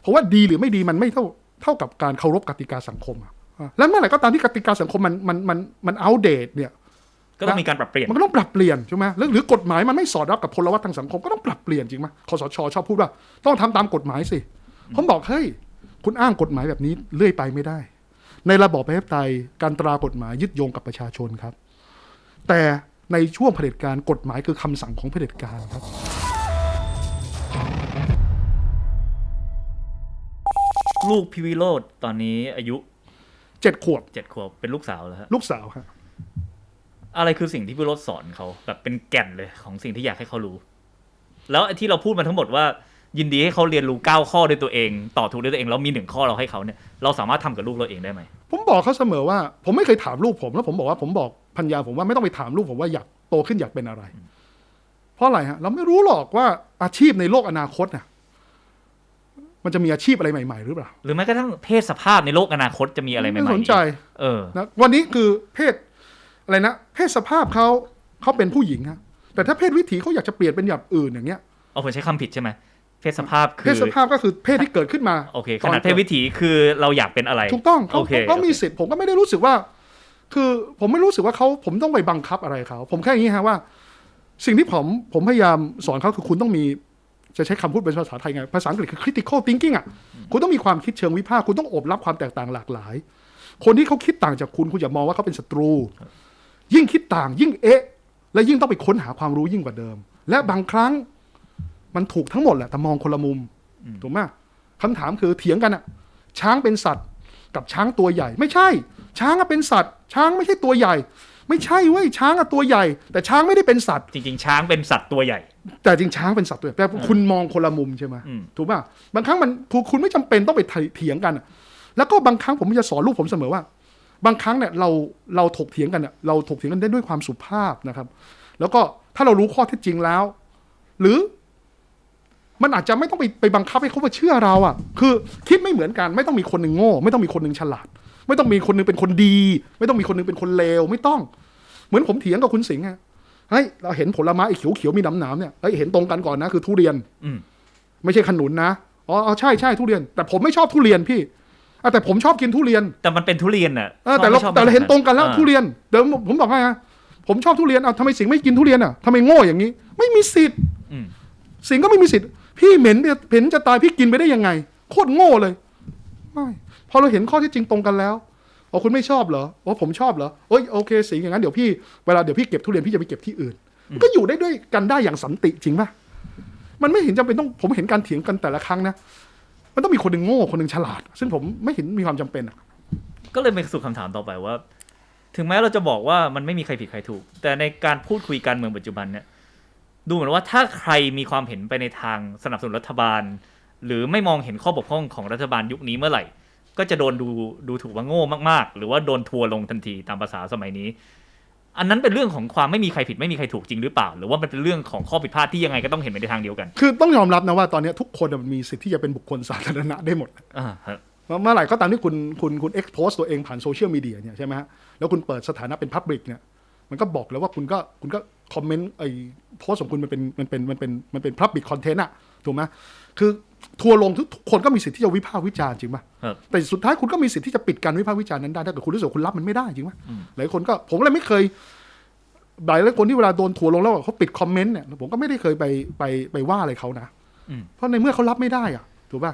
เพราะว่าดีหรือไม่ดีมันไม่เท่าเท่ากับการเคารพกติกาสังคมอะอะแล้วเมื่อไหร่ก็ตามที่กติกาสังคมมันมันมันมันอัปเดตเนี่ย ก็ต้องมีการปรับเปลี่ยน มันก็ต้องปรับเปลี่ยนใช่ไหมหรือหรือกฎหมายมันไม่สอดรับกับพลวัตทางสังคมก็ต้องปรับเปลี่ยนจริงไหมคอสชชอบพูดว่า ต้องทำตามกฎหมายสิผมบอกเฮ้ยคุณอ้างกฎหมายแบบนี้เลื่อยไปไม่ได้ ในระบอบประชาธิปไตยการตรากฎหมายยึดโยงกับประชาชนครับ แต่ในช่วงเผด็จการกฎหมายคือคำสั่งของเผด็จการครับ ลูกพิวิโรธตอนนี้อายุเจ็ดขวบเจ็ดขวบเป็นลูกสาวแล้วฮะลูกสาวครับอะไรคือสิ่งที่พิวิโรธสอนเขาแบบเป็นแก่นเลยของสิ่งที่อยากให้เขารู้ แล้วไอ้ที่เราพูดมาทั้งหมดว่า ยินดีให้เขาเรียนรู้เก้าข้อด้วยตัวเองต่อถูกด้วยตัวเองแล้วมีหนึ่งข้อเราให้เขาเนี่ยเราสามารถทำกับลูกเราเองได้ไหมผมบอกเขาเสมอว่า ผมไม่เคยถามลูกผมแล้วผมบอกว่าผมบอกพัญญาผมว่าไม่ต้องไปถามลูกผมว่าอยากโตขึ้นอยากเป็นอะไร เพราะอะไรฮะเราไม่รู้หรอกว่าอาชีพในโลกอนาคตน่ะ มันจะมีอาชีพอะไรใหม่ ๆ หรือเปล่า หรือแม้กระทั่งเพศสภาพในโลกอนาคตจะมีอะไรใหม่ไม่ๆสนใจ เออนะวันนี้คือเพศอะไรนะ เพศสภาพเขาเขาเป็นผู้หญิงฮะแต่ถ้าเพศวิถีเขาอยากจะเปลี่ยนเป็นอย่างอื่นอย่างเงี้ยเอาผมใช้คำผิดใช่ไหมเพศสภาพคืเพศอสภาพก็คือเพศที่เกิดขึ้นมาโอเคขนาดเพศวิถีคือเราอยากเป็นอะไร ถูกต้องเขาโอเคเขามีสิทธิ์ผมก็ไม่ได้รู้สึกว่า คือผมไม่รู้สึกว่าเขาผมต้องไปบังคับอะไรเขาผมแค่อย่างนี้ฮะว่า สิ่งที่ผมผมพยายามสอนเขาคือคุณต้องมี จะใช้คำพูดเป็นภาษาไทยไง ภาษาอังกฤษคือ critical thinking อะ คุณต้องมีความคิดเชิงวิพากษ์ คุณต้องโอบรับความแตกต่างหลากหลาย คนที่เขาคิดต่างจากคุณ คุณอย่ามองว่าเขาเป็นศัตรู ยิ่งคิดต่าง ยิ่งเอ๊ะ และยิ่งต้องไปค้นหาความรู้ยิ่งกว่าเดิม และบางครั้งมันถูกทั้งหมดแหละ แต่มองคนละมุม ถูกไหมคำถามคือเถียงกันอะ ช้างเป็นสัตว์ กับช้างตัวใหญ่ ไม่ใช่ ช้างอะเป็นสัตว์ ช้างไม่ใช่ตัวใหญ่ ไม่ใช่เว้ยช้างอะตัวใหญ่ แต่ช้างไม่ได้เป็นสัตว์ จริง ๆ ช้างเป็นสัตว์ตัวใหญ่ แต่จริงช้างเป็นสัตว์ตัวใหญ่แต่คุณมองคนละมุมใช่ไหมอืม ถูกป่ะบางครั้งมันคุณคุณไม่จำเป็นต้องไปเถียงกันอะแล้วก็บางครั้งผมจะสอนลูกผมเสมอว่า บางครั้งเนี่ยเราเราถกเถียงกันเนี่ยเราถกเถียงกันได้ด้วยความสุภาพนะครับ แล้วก็ถ้าเรารู้ข้อเท็จจริงแล้ว หรือ มันอาจจะไม่ต้องไปไปบังคับให้เขามาเชื่อเราอะคือคิดไม่เหมือนกัน ไม่ต้องมีคนหนึ่งโง่ ไม่ต้องมีคนหนึ่งฉลาด ไม่ต้องมีคนหนึงเป็นคนดี ไม่ต้องมีคนหนึงเป็นคนเลวไม่ต้อง เหมือนผมเถียงกับคุณสิงห์อะเฮ้ยเราเห็นผลไม้ไอ้เขียวเขียวๆมีหนำหนามเนี่ยเฮ้ยเห็นตรงกันก่อนนะคือทุเรียนอืมไม่ใช่ขนุนนะอ๋ออ๋อใช่ใช่ทุเรียน แต่ผมไม่ชอบทุเรียนพี่อะแต่ผมชอบกินทุเรียน แต่มันเป็นทุเรียนน่ะเออแต่เราชอบไม่ชอบแต่เราเห็นตรงกันแล้วอ่าทุเรียนเดี๋ยวผมบอกให้ฮะผมชอบทุเรียนเอาทำไมสิงห์ไม่กินทุเรียนอะทำไมโง่อย่างนี้ ไม่มีสิทธิ์อืมสิงห์ก็ไม่มีสิทธิ์พี่เหม็นเนี่ยเห็นจะตายพี่กินไปได้ยังไง โคตรโง่เลย ไม่พอเราเห็นข้อที่จริงตรงกันแล้ว อ๋อคุณไม่ชอบเหรออ๋อผมชอบเหรอเอ้ยโอเคสิงห์อย่างนั้นเดี๋ยวพี่เวลาเดี๋ยวพี่เก็บทุเรียนพี่จะไปเก็บที่อื่นมันก็อยู่ได้ด้วยกันได้อย่างสันติจริงป่ะมันไม่เห็นจำเป็นต้องผมเห็นการเถียงกันแต่ละครั้งนะมันต้องมีคนหนึ่งโง่คนหนึ่งฉลาด ซึ่งผมไม่เห็นมีความจำเป็นอะก็เลยเป็นสู่คำถามต่อไปว่า ถึงแม้เราจะบอกว่ามันไม่มีใครผิดใครถูก แต่ในการพูดคุยการเมืองปัจจุบันเนี่ยดูเหมือนว่าถ้าใครมีความเห็นไปในทางสนับสนุนรัฐบาล หรือไม่มองเห็นข้อบกพร่องของรัฐบาลยุคนี้เมื่อไหร่ ก็จะโดนดูดูถูกว่าโง่มากๆ หรือว่าโดนทัวร์ลงทันทีตามภาษาสมัยนี้ อันนั้นเป็นเรื่องของความไม่มีใครผิดไม่มีใครถูกจริงหรือเปล่า หรือว่ามันเป็นเรื่องของข้อผิดพลาดที่ยังไงก็ต้องเห็นไปในทางเดียวกัน คือต้องยอมรับนะว่าตอนนี้ทุกคนมันมีสิทธิ์ที่จะเป็นบุคคลสาธารณะได้หมดอ่าฮะเมื่อไหร่ก็ตามที่คุณคุณคุณเอ็กโพสตัวเองผ่านโซเชียลมีเดียเนี่ยใช่ไหมฮะแล้วคุณเปิดสถานะเป็นพับลิกเนี่ยมันก็บอกแล้วว่าคุณก็คุณก็คอมเมนต์ไอ้โพสของคุณมันเป็นมันเป็นมันเป็นมันเป็นพับลิกคอนเทนต์อะ ถูกไหมคือทัวร์ลงทุกทุกคนก็มีสิทธิ์ที่จะวิพากษ์วิจารณ์จริงป่ะครับแต่สุดท้ายคุณก็มีสิทธิ์ที่จะปิดการวิพากษ์วิจารณ์นั้นได้ถ้าเกิดคุณรู้สึกว่าคุณรับมันไม่ได้จริงป่ะอืมหลายคนก็ผมก็เลยไม่เคยหลายหลายคนที่เวลาโดนทัวร์ลงแล้วเขาปิดคอมเมนต์เนี่ยผมก็ไม่ได้เคยไปไปไปว่าอะไรเขานะอืมเพราะในเมื่อเขารับไม่ได้อะถูกป่ะ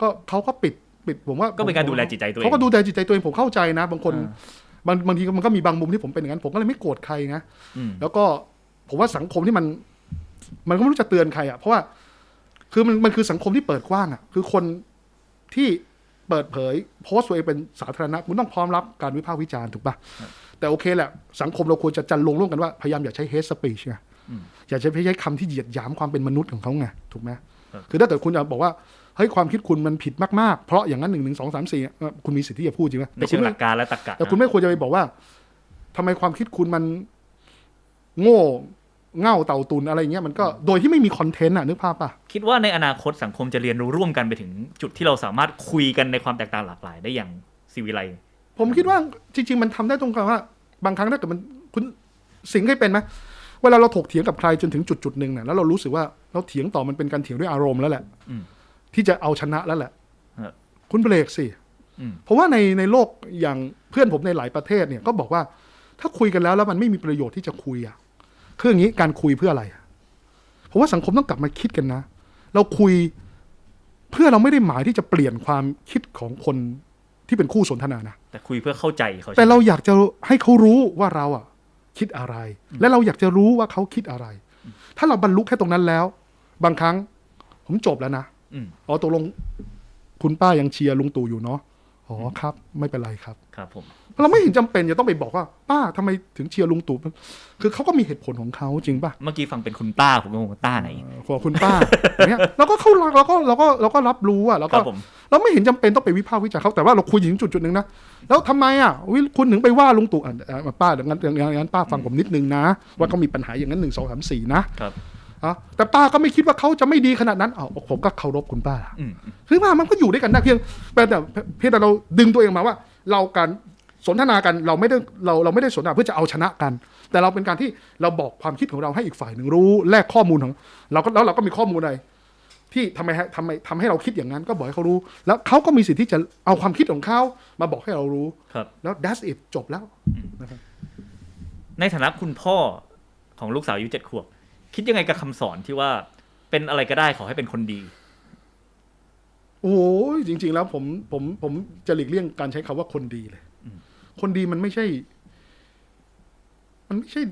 ก็เขาก็ปิดปิดผมว่าก็เป็นการดูแลจิตใจตัวเองเขาก็ดูแลจิตใจตัวเองผมเข้าใจนะ บางคนอ่าบางบางทีมันก็มีบางมุมที่ผมเป็นอย่างนั้นผมก็เลยไม่โกรธใครนะอืมแล้วก็ผมว่าสังคมที่มัน มันก็ไม่รู้จะเตือนใครอะเพราะว่า คือมันมันคือสังคมที่เปิดกว้างอะ คือคนที่เปิดเผย โพสต์ตัวเองเป็นสาธารณะคุณต้องพร้อมรับการวิพากษ์วิจารณ์ถูกปะแต่โอเคแหละ สังคมเราควรจะจันลงร่วมกันว่า พยายามอย่าใช้ hate speech ไงอืมอย่าใช้ใช้คำที่เหยียดหยามความเป็นมนุษย์ของเขาไงถูกไหมครับคือถ้าเกิดคุณจะบอกว่าเฮ้ยความคิดคุณมันผิดมากๆ เพราะอย่างนั้นหนึ่งหนึ่งสองสามสี่คุณมีสิทธิ์ที่จะพูดจริงไหมในแต่คุเชิณงหไม่ลักการและตรรกะแต่คุณไม่ควรจะไปบอกว่าทำไมความคิดคุณมันโง่ เง่าเต่าตุนอะไรเงี้ยมันก็โดยที่ไม่มีคอนเทนต์อะนึกภาพป่ะคิดว่าในอนาคตสังคมจะเรียนรู้ร่วมกันไปถึงจุดที่เราสามารถคุยกันในความแตกต่างหลากหลายได้อย่างซีวิไลซ์ผมคิดว่าจริง ๆ มันทำได้ตรงกันว่า บางครั้งถ้าเกิดมันคุณสิงห์เคยเป็นไหมเวลาเราถกเถียงกับใครจนถึงจุดจุดๆหนึ่งเนี่ยแล้วเรารู้สึกว่าเราเถียงต่อมันเป็นการเถียงด้วยอารมณ์แล้วแหละที่จะเอาชนะแล้วแหละครับคุณเบรกสิอืมเพราะว่าในในโลกอย่างเพื่อนผมในหลายประเทศเนี่ยก็บอกว่าถ้าคุยกันแล้วแล้วมันไม่มีประโยชน์ที่จะคุยอะ คืออย่างนี้การคุยเพื่ออะไรอะเพราะว่าสังคมต้องกลับมาคิดกันนะ เราคุยเพื่อเราไม่ได้หมายที่จะเปลี่ยนความคิดของคนที่เป็นคู่สนทนานะ แต่คุยเพื่อเข้าใจเขาแต่ใช่ไหมเราอยากจะให้เขารู้ว่าเราอะ คิดอะไร และเราอยากจะรู้ว่าเขาคิดอะไร ถ้าเราบรรลุแค่ตรงนั้นแล้ว บางครั้ง ผมจบแล้วนะอืมอ๋อตกลงคุณป้ายังเชียร์ลุงตู่อยู่เนาะอ๋อครับ ไม่เป็นไรครับ ครับผม เราไม่เห็นจำเป็นจะต้องไปบอกว่า ป้าทำไมถึงเชียร์ลุงตู่คือเขาก็มีเหตุผลของเขาจริงป่ะเมื่อกี้ฟังเป็นคุณป้าผมก็งงว่าต้าไหนเออของคุณป้าอย่างเงี้ยเราก็เข้ารักเราก็เราก็เราก็รับรู้อะแล้วคก็รับผมเราไม่เห็นจำเป็นต้องไปวิพากษ์วิจารณ์เขาแต่ว่าเราคุยถึงจุดจุดๆหนึ่งนะแล้วทำไมอะวิคุณถึงไปว่าลุงตู่อะอะป้าเดี๋ยวงั้นอย่างนั้นป้าฟังผมนิดนึงนะ ว่าเขามีปัญหาอย่างนั้นหนึ่งสองสามสี่นะครับอะแต่ป้าก็ไม่คิดว่าเขาจะไม่ดีขนาดนั้นอ๋อผมก็เคารพคุณป้าอืมอืมคือว่ามันก็อยู่ด้วยกันได้เพียงแต่แต่เพียงแต่เราดึงตัวเองมาว่า เราการ สนทนากันเราไม่ได้เราเราไม่ได้สนทนาเพื่อจะเอาชนะกัน แต่เราเป็นการที่เราบอกความคิดของเราให้อีกฝ่ายหนึ่งรู้แลกข้อมูลของเราก็แล้วเราก็มีข้อมูลอะไรที่ทำไมฮะทำไมทำให้เราคิดอย่างนั้นก็บอกให้เขารู้ แล้วเขาก็มีสิทธิ์ที่จะเอาความคิดของเขามาบอกให้เรารู้ครับ แล้ว that's it จบแล้วนะครับในฐานะคุณพ่อของลูกสาวอายุเจ็ดขวบ คิดยังไงกับคำสอนที่ว่าเป็นอะไรก็ได้ขอให้เป็นคนดี โอ้ยจริง ๆ แล้วผมผมผมจะหลีกเลี่ยงการใช้คำว่าคนดีเลย คนดีมันไม่ใช่ มันไม่ใช่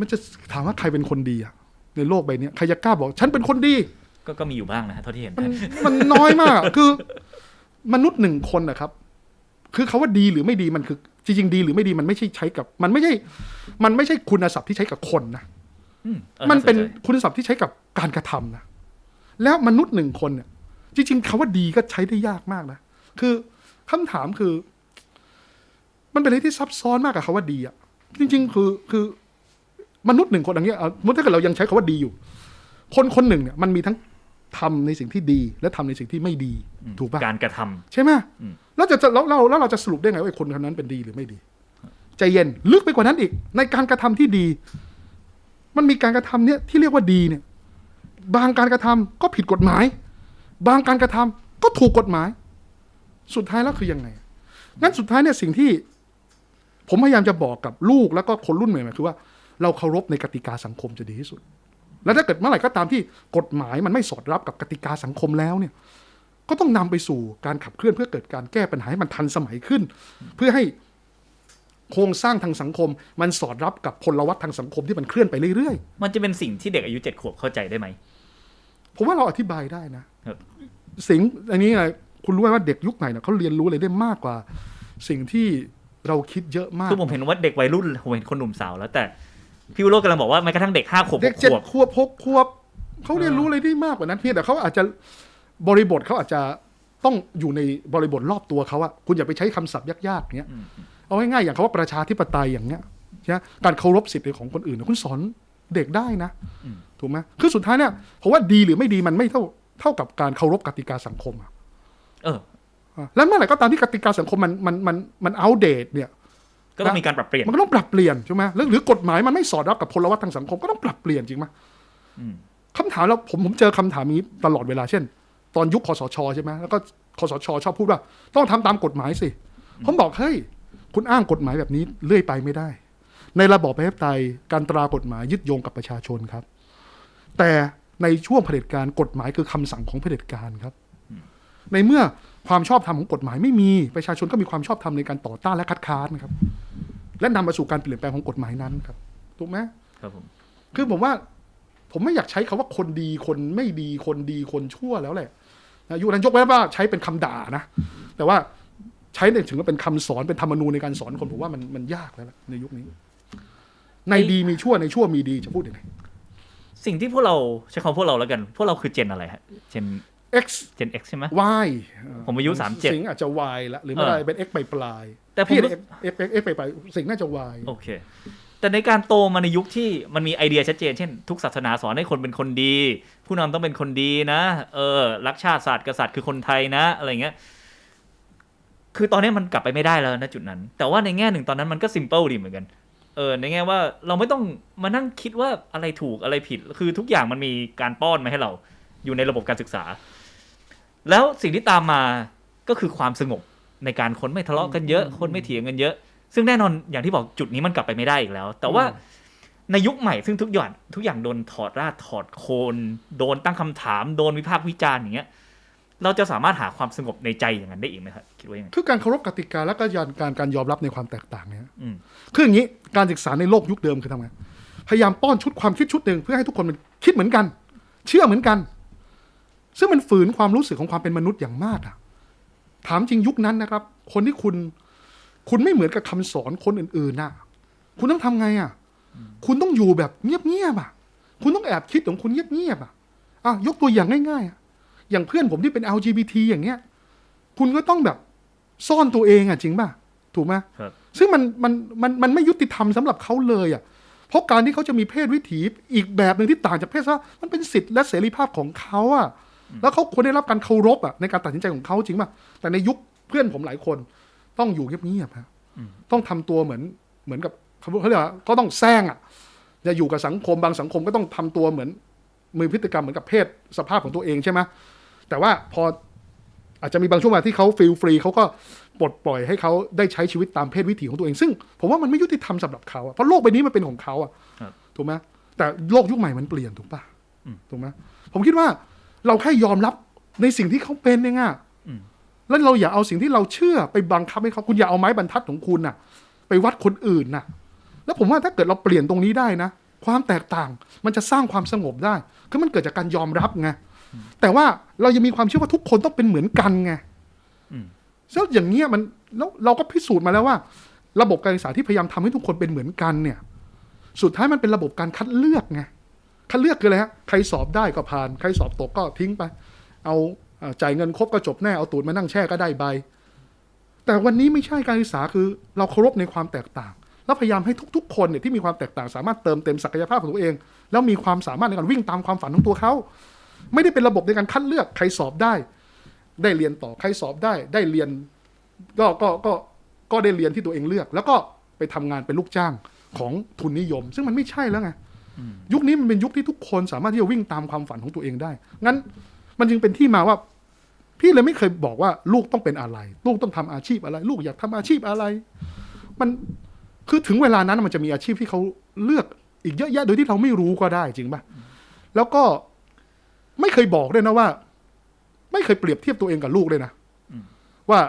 มันจะถามว่าใครเป็นคนดีอะในโลกใบเนี้ยใครจะกล้าบอก ฉันเป็นคนดี ก็ก็มีอยู่บ้างนะฮะเท่าที่เห็นมันมันน้อยมากคือ มนุษย์หนึ่งคนนะครับ คือคาว่าดีหรือไม่ดีมันคือ จริงๆดีหรือไม่ดีมันไม่ใช่ใช้กับ มันไม่ใช่ มันไม่ใช่คุณศัพท์ที่ใช้กับคนนะอืมออมันเป็นาสใจคุณศัพท์ที่ใช้กับการกระทำนะแล้วมนุษย์หนึ่งคนเนี่ย จริงๆคาว่าดีก็ใช้ได้ยากมากนะคือคำถามคือ มันเป็นอะไรที่ซับซ้อนมากกับคาว่าดีอะ จริง ๆ คือคือมนุษย์หนึ่งคนอย่างเงี้ยเอาสมมติถ้าเกิดเรายังใช้คาว่าดีอยู่ คนคนหนึ่งเนี่ยมันมีทั้งทำในสิ่งที่ดี และทำในสิ่งที่ไม่ดีอืมถูกปะการกระทำใช่ไหมอืมแล้วจะจะแล้วเราแล้วเราจะสรุปได้ไงว่าไอ้คนคนนั้นเป็นดีหรือไม่ดีใจเย็นลึกไปกว่านั้นอีก ในการกระทำที่ดี มันมีการกระทำเนี่ยที่เรียกว่าดีเนี่ย บางการกระทำก็ผิดกฎหมาย บางการกระทำก็ถูกกฎหมาย สุดท้ายแล้วคือยังไงงั้นสุดท้ายเนี่ยสิ่งที่ ผมพยายามจะบอกกับลูกแล้วก็คนรุ่นใหม่ๆคือว่าเราเคารพในกติกาสังคมจะดีที่สุด แล้วถ้าเกิดเมื่อไหร่ก็ตามที่กฎหมายมันไม่สอดรับกับกติกาสังคมแล้วเนี่ย ก็ต้องนำไปสู่การขับเคลื่อนเพื่อเกิดการแก้ปัญหาให้มันทันสมัยขึ้น เพื่อให้โครงสร้างทางสังคม มันสอดรับกับพลวัตทางสังคมที่มันเคลื่อนไปเรื่อยมันจะเป็นสิ่งที่เด็กอายุเจ็ดขวบเข้าใจได้ไหมๆผมว่าเราอธิบายได้นะครับสิ่งอันนี้ไงคุณรู้ไหมว่าเด็กยุคไหนเนี่ยเขาเรียนรู้อะไรได้มากกว่า สิ่งที่ เราคิดเยอะมากคือผมเห็นว่าเด็กวัยรุ่นผมเห็นคนหนุ่มสาวแล้ว แต่พี่วิโรจน์กำลังบอกว่าแม้กระทั่งเด็กห้าขวบหเด็กกเจ็ดขวบขวบหกขวบเขาเรียนรู้อะไรได้มากกว่านั้นเพียงแต่เขาอาจจะบริบทเขาอาจจะต้องอยู่ในบริบทรอบตัวเขาอะคุณอย่าไปใช้คำศัพท์ยากๆอย่างเงี้ยอืมเอาง่ายๆอย่างคำว่าประชาธิปไตยอย่างเงี้ยใช่ไหมการเคารพสิทธิ์ของคนอื่นเนี่ยคุณสอนเด็กได้นะอืมถูกไหมคือสุดท้ายเนี่ยผมว่าดีหรือไม่ดีมันไม่เท่าเท่ากับการเคารพกติกาสังคมอะเอออะ แล้วเมื่อไหร่ก็ตามที่กติกาสังคมมันมันมันมันอัปเดตเนี่ยก็ต้องมีการปรับเปลี่ยนมันก็ต้องปรับเปลี่ยนใช่ไหมหรือหรือกฎหมายมันไม่สอดรับกับพลวัตทางสังคมก็ต้องปรับเปลี่ยนจริงไหมอืมคำถามแล้วผมผมเจอคำถามนี้ตลอดเวลาเช่น ตอนยุคคอสชใช่ไหมแล้วก็คอสชชอบพูดว่า ต้องทำตามกฎหมายสิ ผมบอกเฮ้ยคุณอ้างกฎหมายแบบนี้เลื่อยไปไม่ได้ ในระบอบประชาธิปไตยการตรากฎหมายยึดโยงกับประชาชนครับ แต่ในช่วงเผด็จการกฎหมายคือคำสั่งของเผด็จการครับ ในเมื่อ ความชอบธรรมของกฎหมายไม่มีประชาชนก็มีความชอบธรรมในการต่อต้านและคัดค้านครับ และนำมาสู่การเปลี่ยนแปลงของกฎหมายนั้นครับถูกไหมครับผมคือผมว่าผมไม่อยากใช้คำว่าคนดีคนไม่ดีคนดีคนชั่วแล้วแหละนะยุคนั้นยกไว้ว่าใช้เป็นคำด่านะ แต่ว่าใช้ในถึงว่าเป็นคำสอนเป็นธรรมนูญในการสอนคนผมว่ามันมันยากแล้วล่ะในยุคนี้ ในดีมีชั่วในชั่วมีดีจะพูดยังไงสิ่งที่พวกเราใช้คำว่าพวกเราแล้วกัน พวกเราคือเจนอะไรฮะเจน x เจน X ใช่ไหม y ผมอายุ37สิงห์อาจจะ y ละหรือไม่ได้เป็น x ไปปลายแต่ผมพี่รู้ x x x ไปปลายสิงห์น่าจะ y โอเค แต่ในการโตมาในยุคที่มันมีไอเดียชัดเจน เช่น ทุกศาสนาสอนให้คนเป็นคนดี ผู้นำต้องเป็นคนดีนะ เออ รักชาติศาสตร์กษัตริย์คือคนไทยนะ อะไรเงี้ยคือตอนนี้มันกลับไปไม่ได้แล้วนะจุดนั้น แต่ว่าในแง่หนึ่งตอนนั้นมันก็ซิมเปิลดีเหมือนกันเออในแง่ว่าเราไม่ต้องมานั่งคิดว่าอะไรถูกอะไรผิด คือทุกอย่างมันมีการป้อนมาให้เราอยู่ในระบบการศึกษา แล้วสิ่งที่ตามมาก็คือความสงบในการคนไม่ทะเลาะกันเยอะ คนไม่เถียงกันเยอะ ซึ่งแน่นอนอย่างที่บอกจุดนี้มันกลับไปไม่ได้อีกแล้ว แต่ว่าในยุคใหม่ซึ่งทุกอย่างทุกอย่างโดนถอดรากถอดโคน โดนตั้งคำถาม โดนวิพากษ์วิจารณ์อย่างเงี้ย เราจะสามารถหาความสงบในใจอย่างนั้นได้อีกไหมครับคิดว่ายังไงคือการเคารพกติกาและก็การการการยอมรับในความแตกต่างเนี่ยอืมคืออย่างนี้การศึกษาในโลกยุคเดิมคือทำไงพยายามป้อนชุดความคิดชุดหนึ่งเพื่อให้ทุกคนมันคิดเหมือนกัน เชื่อเหมือนกัน ซึ่งมันฝืนความรู้สึกของความเป็นมนุษย์อย่างมากอะถามจริงยุคนั้นนะครับ คนที่คุณ คุณไม่เหมือนกับคำสอนคนอื่นๆน่ะคุณต้องทำไงอะคุณต้องอยู่แบบเงียบๆอะคุณต้องแอบคิดของคุณเงียบๆอะอะยกตัวอย่างง่ายๆอะอย่างเพื่อนผมที่เป็น LGBT อย่างเงี้ย คุณก็ต้องแบบซ่อนตัวเองอะจริงป่ะถูกไหมครับซึ่งมันมันมันมันไม่ยุติธรรมสำหรับเขาเลยอะเพราะการที่เขาจะมีเพศวิถีอีกแบบหนึ่งที่ต่างจากเพศซะมันเป็นสิทธิ์และเสรีภาพของเขาอะ แล้วเขาควรได้รับการเคารพอะในการตัดสินใจของเขาจริงป่ะแต่ในยุคเพื่อนผมหลายคน ต้องอยู่เงียบๆฮะต้องทำตัวเหมือนเหมือนกับเขาเขาเรียกว่าก็ต้องแซงอะจะอยู่กับสังคมบางสังคมก็ต้องทำตัวเหมือนมือพฤติกรรมเหมือนกับเพศสภาพของตัวเองใช่ไหมแต่ว่าพออาจจะมีบางช่วงเวลาที่เขาฟีลฟรีเขาก็ปลดปล่อยให้เขาได้ใช้ชีวิตตามเพศวิถีของตัวเอง ซึ่งผมว่ามันไม่ยุติธรรมสำหรับเขาอะเพราะโลกใบนี้มันเป็นของเขาอะครับถูกไหมแต่โลกยุคใหม่มันเปลี่ยนถูกปะอืมถูกไหมผมคิดว่า เราแค่ยอมรับในสิ่งที่เขาเป็นเองอะอืมแล้วเราอย่าเอาสิ่งที่เราเชื่อไปบังคับให้เขาคุณอย่าเอาไม้บรรทัดของคุณน่ะ ไปวัดคนอื่นน่ะ แล้วผมว่าถ้าเกิดเราเปลี่ยนตรงนี้ได้นะ ความแตกต่างมันจะสร้างความสงบได้คือมันเกิดจากการยอมรับไงแต่ว่าเรายังมีความเชื่อว่าทุกคนต้องเป็นเหมือนกันไงอืมแล้วอย่างเงี้ยมันแล้วเราก็พิสูจน์มาแล้วว่า ระบบการศึกษาที่พยายามทำให้ทุกคนเป็นเหมือนกันเนี่ย สุดท้ายมันเป็นระบบการคัดเลือกไง คัดเลือกคืออะไรฮะใครสอบได้ก็ผ่าน ใครสอบตกก็ทิ้งไป เอาจ่ายเงินครบก็จบแน่เอาตูดมานั่งแช่ก็ได้ใบ แต่วันนี้ไม่ใช่การศึกษาคือ เราเคารพในความแตกต่าง แล้วพยายามให้ทุก ๆ คนเนี่ยที่มีความแตกต่าง สามารถเติมเต็มศักยภาพของตัวเอง แล้วมีความสามารถในการวิ่งตามความฝันของตัวเขาไม่ได้เป็นระบบในการคัดเลือกใครสอบได้ ได้เรียนต่อใครสอบได้ ได้เรียนก็ก็ก็ก็ได้เรียนที่ตัวเองเลือก แล้วก็ไปทำงานเป็นลูกจ้างของทุนนิยม ซึ่งมันไม่ใช่แล้วไง ยุคนี้มันเป็นยุคที่ทุกคนสามารถที่จะวิ่งตามความฝันของตัวเองได้ งั้นมันจึงเป็นที่มาว่า พี่เลยไม่เคยบอกว่าลูกต้องเป็นอะไร ลูกต้องทำอาชีพอะไร ลูกอยากทำอาชีพอะไร มันคือถึงเวลานั้นมันจะมีอาชีพที่เขาเลือกอีกเยอะแยะโดยที่เราไม่รู้ก็ได้จริงป่ะแล้วก็ไม่เคยบอกด้วยนะว่า ไม่เคยเปรียบเทียบตัวเองกับลูกเลยนะว่า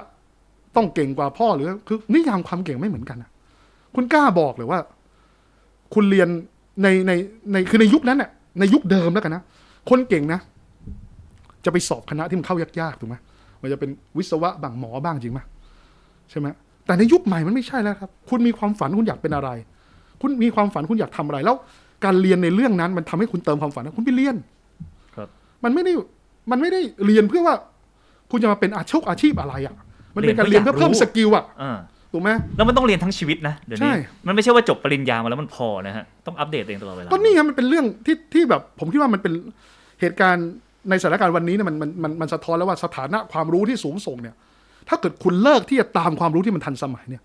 ต้องเก่งกว่าพ่อหรือ คือนิยามความเก่งไม่เหมือนกันนะคุณกล้าบอกเลยว่า คุณเรียน ในในในคือในยุคนั้นน่ะในยุคเดิมแล้วกันนะคนเก่งนะ จะไปสอบคณะที่มันเข้ายากๆถูกไหมมันจะเป็นวิศวะบางหมอบ้างจริงไหมใช่ไหมแต่ในยุคใหม่มันไม่ใช่แล้วครับ คุณมีความฝันคุณอยากเป็นอะไร คุณมีความฝันคุณอยากทำอะไร แล้ว การเรียนในเรื่องนั้น มันทำให้คุณเติมความฝันนะคุณไปเรียนครับ มันไม่ได้มันไม่ได้เรียนเพื่อว่า คุณจะมาเป็นอาชีพอาชีพอะไรอะ มันเป็นการเรียนเพื่อเพิ่มสกิลอะอ่า ถูกไหม แล้วมันต้องเรียนทั้งชีวิตนะเดี๋ยวนี้ ใช่ มันไม่ใช่ว่าจบปริญญามาแล้วมันพอนะฮะ ต้องอัปเดตตัวเองตลอดเวลา ก็นี่ครับมันเป็นเรื่องที่ที่แบบ ผมคิดว่ามันเป็นเหตุการณ์ในสถานการณ์วันนี้เนี่ยมันมันมันมันสะท้อนแล้วว่าสถานะความรู้ที่สูงส่งเนี่ย ถ้าเกิดคุณเลิกที่จะตามความรู้ที่มันทันสมัยเนี่ย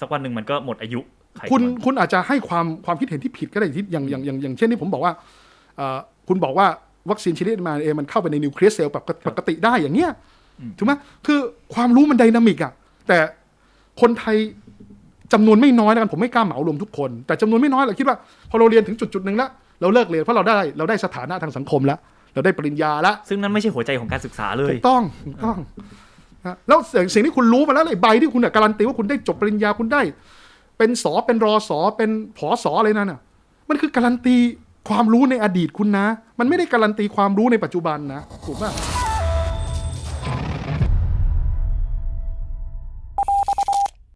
สักวันหนึ่งมันก็หมดอายุไขคุณมันคุณอาจจะให้ความความคิดเห็นที่ผิดก็ได้ที่อย่างอย่างอย่างอย่างเช่นที่ผมบอกว่าเอ่อคุณบอกว่าวัคซีนชนิดมาเอมันเข้าไปในนิวเคลียสเซลล์ปกติปกติได้อย่างเงี้ยถูกไหมคือความรู้มันไดนามิกอะแต่ คนไทยจำนวนไม่น้อยแล้วกันผมไม่กล้าเหมารวมทุกคน แต่จำนวนไม่น้อยเราคิดว่า พอเราเรียนถึงจุดจุดๆหนึ่งแล้วเราเลิกเรียนเพราะเราได้เราได้สถานะทางสังคมแล้ว เราได้ปริญญาแล้ว ซึ่งนั่นไม่ใช่หัวใจของการศึกษาเลถูยกต้องถูกต้องนะแล้วสิ่งสิ่งที่คุณรู้มาแล้วไอ้ใบที่คุณน่ะการันตีว่าคุณได้จบปริญญาคุณได้ เป็นสอเป็นรอสอเป็นผอสออะไรนั่นน่ะมันคือการันตีความรู้ในอดีตคุณนะ มันไม่ได้การันตีความรู้ในปัจจุบันนะถูกป่ะ